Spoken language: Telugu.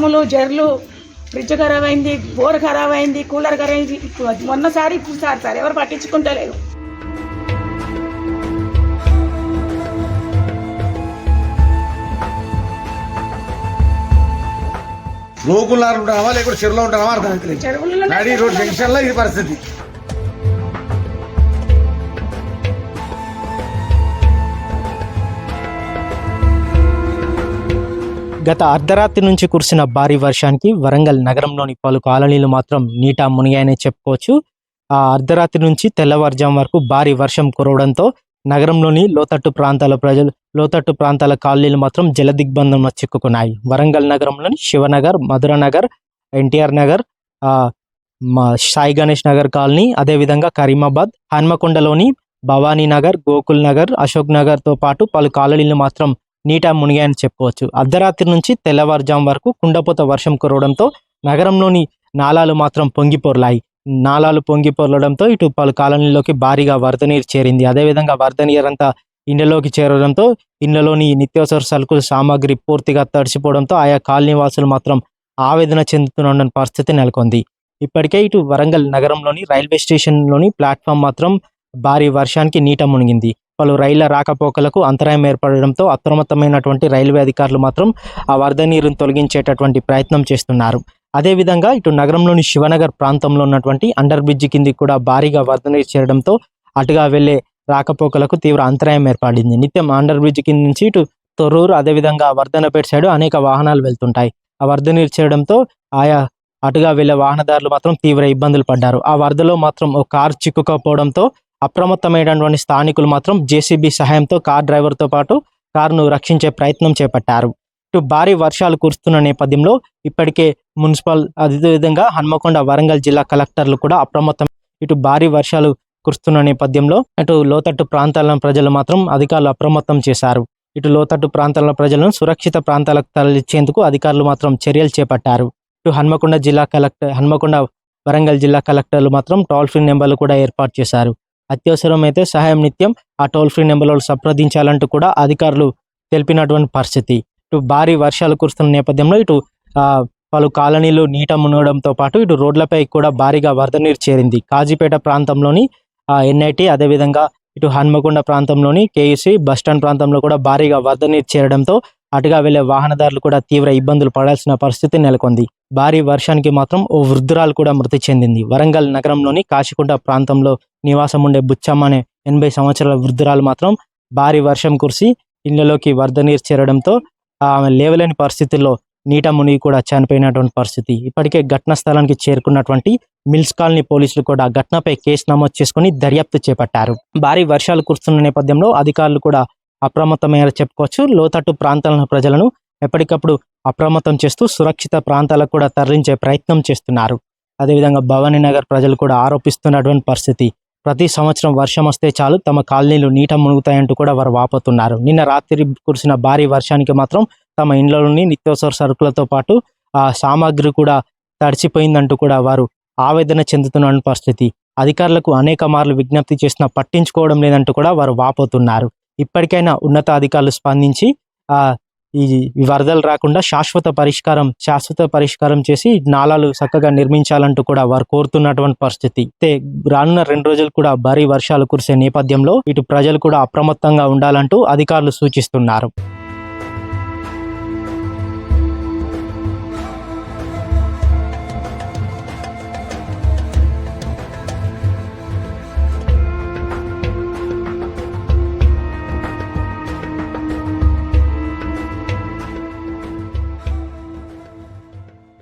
పాములు జర్లు ఫ్రిడ్జ్ ఖరాబ్ అయింది బోర్ ఖరాబ్ అయింది కూలర్ ఖరాబ్ అయింది. మొన్నసారి ఇప్పుడు సార్ సార్ ఎవరు పట్టించుకుంటలేరు లోకుల్లారు ఉంటావా లేకుంటే చెరువులో ఉంటావా? అర్థం చెరువులలో నడి రోడ్ జంక్షన్లో ఇది పరిస్థితి. గత అర్ధరాత్రి నుంచి కురిసిన భారీ వర్షానికి వరంగల్ నగరంలోని పలు కాలనీలు మాత్రం నీటా మునిగాయనే చెప్పుకోవచ్చు. ఆ అర్ధరాత్రి నుంచి తెల్లవారుజాము వరకు భారీ వర్షం కురవడంతో నగరంలోని లోతట్టు ప్రాంతాల ప్రజలు లోతట్టు ప్రాంతాల కాలనీలు మాత్రం జలదిగ్బంధంలో చిక్కుకున్నాయి. వరంగల్ నగరంలోని శివనగర్ మధురనగర్ ఎన్టీఆర్ నగర్ ఆ, మా సాయి గణేష్ నగర్ కాలనీ అదేవిధంగా కరీమాబాద్ హన్మకొండలోని భవానీ నగర్ గోకుల్ నగర్ అశోక్ నగర్తో పాటు పలు కాలనీలు మాత్రం నీటా మునిగాయని చెప్పుకోవచ్చు. అర్ధరాత్రి నుంచి తెల్లవారుజాము వరకు కుండపోత వర్షం కురవడంతో నగరంలోని నాలాలు మాత్రం పొంగిపోర్లాయి. నాలాలు పొంగిపోర్లడంతో ఇటు పలు కాలనీలోకి భారీగా వరద నీరు చేరింది. అదేవిధంగా వరద నీరు అంతా ఇండ్లలోకి చేరడంతో ఇండ్లలోని నిత్యావసర సరుకుల సామాగ్రి పూర్తిగా తడిసిపోవడంతో ఆయా కాలనీ వాసులు మాత్రం ఆవేదన చెందుతున్న పరిస్థితి నెలకొంది. ఇప్పటికే ఇటు వరంగల్ నగరంలోని రైల్వే స్టేషన్లోని ప్లాట్ఫామ్ మాత్రం భారీ వర్షానికి నీట మునిగింది. పలు రైళ్ళ రాకపోకలకు అంతరాయం ఏర్పడడంతో అప్రమత్తమైనటువంటి రైల్వే అధికారులు మాత్రం ఆ వరద నీరును తొలగించేటటువంటి ప్రయత్నం చేస్తున్నారు. అదేవిధంగా ఇటు నగరంలోని శివనగర్ ప్రాంతంలో ఉన్నటువంటి అండర్ బ్రిడ్జి కిందికి కూడా భారీగా వరద నీరు చేరడంతో అటుగా వెళ్ళే రాకపోకలకు తీవ్ర అంతరాయం ఏర్పడింది. నిత్యం అండర్ బ్రిడ్జి కింద నుంచి ఇటు తొర్రూరు అదేవిధంగా వర్ధనపేట సైడ్ అనేక వాహనాలు వెళ్తుంటాయి. ఆ వరద నీరు చేరడంతో ఆయా అటుగా వెళ్ళే వాహనదారులు మాత్రం తీవ్ర ఇబ్బందులు పడ్డారు. ఆ వరదలో మాత్రం ఒక కారు చిక్కుకపోవడంతో అప్రమత్తమైనటువంటి స్థానికులు మాత్రం జేసీబీ సహాయంతో కార్ డ్రైవర్తో పాటు కారును రక్షించే ప్రయత్నం చేపట్టారు. ఇటు భారీ వర్షాలు కురుస్తున్న నేపథ్యంలో ఇప్పటికే మున్సిపల్ అదేవిధంగా హన్మకొండ వరంగల్ జిల్లా కలెక్టర్లు కూడా అప్రమత్తం ఇటు భారీ వర్షాలు కురుస్తున్న నేపథ్యంలో అటు లోతట్టు ప్రాంతాల ప్రజలు మాత్రం అధికారులు అప్రమత్తం చేశారు. ఇటు లోతట్టు ప్రాంతాల ప్రజలను సురక్షిత ప్రాంతాలకు తరలించేందుకు అధికారులు మాత్రం చర్యలు చేపట్టారు. ఇటు హన్మకొండ జిల్లా కలెక్టర్ హన్మకొండ వరంగల్ జిల్లా కలెక్టర్లు మాత్రం టోల్ ఫ్రీ నెంబర్లు కూడా ఏర్పాటు చేశారు. అత్యవసరమైతే సహాయం నిత్యం ఆ టోల్ ఫ్రీ నెంబర్లో సంప్రదించాలంటూ కూడా అధికారులు తెలిపినటువంటి పరిస్థితి. ఇటు భారీ వర్షాలు కురుస్తున్న నేపథ్యంలో ఇటు ఆ, పలు కాలనీలు నీట మునగడంతో పాటు ఇటు రోడ్లపై కూడా భారీగా వరద నీరు చేరింది. కాజీపేట ప్రాంతంలోని ఎన్ఐటి అదేవిధంగా ఇటు హన్మకొండ ప్రాంతంలోని కేయూసీ బస్టాండ్ ప్రాంతంలో కూడా భారీగా వరద నీరు చేరడంతో అటుగా వెళ్ళే వాహనదారులు కూడా తీవ్ర ఇబ్బందులు పడాల్సిన పరిస్థితి నెలకొంది. భారీ వర్షానికి మాత్రం ఓ వృద్ధురాలు కూడా మృతి చెందింది. వరంగల్ నగరంలోని కాశీకుంట ప్రాంతంలో నివాసం ఉండే బుచ్చమ్మ అనే ఎనభై సంవత్సరాల వృద్ధురాలు మాత్రం భారీ వర్షం కురిసి ఇళ్ళలోకి వరద నీరు చేరడంతో ఆమె లేవలేని పరిస్థితుల్లో నీట మునిగి కూడా చనిపోయినటువంటి పరిస్థితి. ఇప్పటికే ఘటనా స్థలానికి చేరుకున్నటువంటి మిల్స్ కాలనీ పోలీసులు కూడా ఘటనపై కేసు నమోదు చేసుకుని దర్యాప్తు చేపట్టారు. భారీ వర్షాలు కురుస్తున్న నేపథ్యంలో అధికారులు కూడా అప్రమత్తమయ్యేలా చెప్పుకోవచ్చు. లోతట్టు ప్రాంతాల ప్రజలను ఎప్పటికప్పుడు అప్రమత్తం చేస్తూ సురక్షిత ప్రాంతాలకు కూడా తరలించే ప్రయత్నం చేస్తున్నారు. అదేవిధంగా భవానీ నగర్ ప్రజలు కూడా ఆరోపిస్తున్నటువంటి పరిస్థితి. ప్రతి సంవత్సరం వర్షం వస్తే చాలు తమ కాలనీలు నీట మునుగుతాయంటూ కూడా వారు వాపోతున్నారు. నిన్న రాత్రి కురిసిన భారీ వర్షానికి మాత్రం తమ ఇండ్లలోని నిత్యావసర సరుకులతో పాటు ఆ సామాగ్రి కూడా తడిచిపోయిందంటూ కూడా వారు ఆవేదన చెందుతున్న పరిస్థితి. అధికారులకు అనేక మార్లు విజ్ఞప్తి చేసినా పట్టించుకోవడం లేదంటూ కూడా వారు వాపోతున్నారు. ఇప్పటికైనా ఉన్నతాధికారులు స్పందించి ఆ ఈ ఈ వరదలు రాకుండా శాశ్వత పరిష్కారం శాశ్వత పరిష్కారం చేసి నాలాలు చక్కగా నిర్మించాలంటూ కూడా వారు కోరుతున్నటువంటి పరిస్థితి. అయితే రానున్న రెండు రోజులు కూడా భారీ వర్షాలు కురిసే నేపథ్యంలో ఇటు ప్రజలు కూడా అప్రమత్తంగా ఉండాలంటూ అధికారులు సూచిస్తున్నారు.